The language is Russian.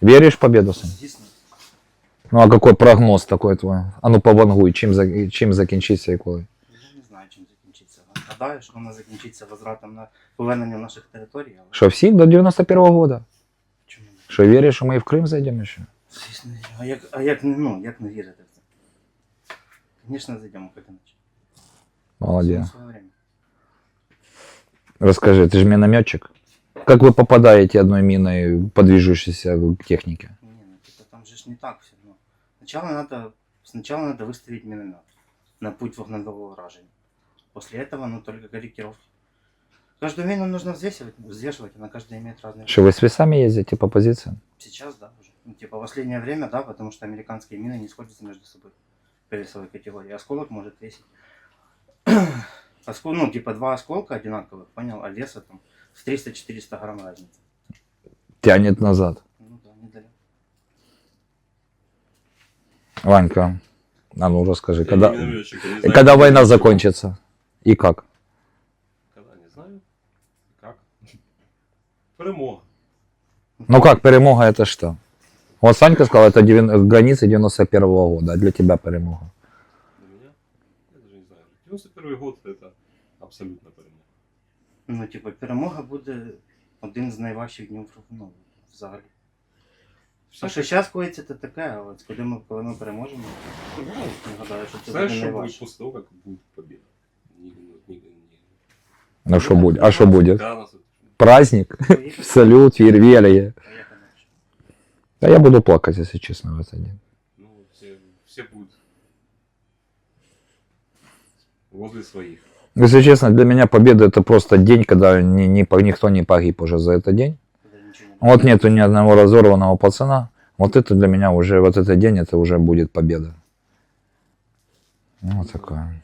Веришь в победу, Сань? Звісно. Ну а какой прогноз такой твой? А ну повангуй, чим, за- чим закінчиться і коли? Я не знаю, чим закінчиться. Гадаю, що вона закінчиться возвратом на повернення наших територій, але Що всіх до 91-го года? чому ні? Що віриш, що ми і в Крим зайдемо ще? Звісно, а як, а як, не- ну, як не вірити в це? Звісно, зайдемо як іначе. Молодец. Всьому своє время. Расскажи, ты же минометчик. Как вы попадаете одной миной по движущейся технике? Не, ну типа там же ж не так все равно. Сначала надо, сначала надо выставить миномет на путь вогневого вражения. После этого, ну, только корректировки. Каждую мину нужно взвешивать, взвешивать, она каждая имеет разные... Что вы с весами ездите по позициям? Сейчас, да, уже. Ну, типа, в последнее время, да, потому что американские мины не сходятся между собой по весовой категории. Осколок может весить. Оскол, ну, типа, два осколка одинаковых, понял, а веса там в 300-400 грамм разница. Тянет назад. Ну да, недалеко. Ванька, а ну расскажи, Я когда, не минометчик, я не и знаю, когда как война это закончится? И как? Когда, не знаю. Как? Перемога. Ну как, перемога это что? Вот Санька сказал, это девян- границы 91 года, а для тебя перемога. Для меня? Я даже не знаю. 91 год это абсолютно перемога. Ну, типа, перемога буде один з найважчих днів ну, взагалі. А що зараз коїться, це таке, а от коли ми, коли ми переможемо, ну, я гадаю, що це буде что будет найважче. после того, как будет победа? Ни- ни- ни- ни- Ну что будет? А что будет? Да, нас- Праздник, салют, фейерверия. поїхали. Да я буду плакать, если честно, в этот день. Ну, все, все будут возле своих. Если честно, для меня победа это просто день, когда ни, ни никто не погиб уже за этот день. Вот нету ни одного разорванного пацана. Вот это для меня уже, вот этот день, это уже будет победа. Вот такое.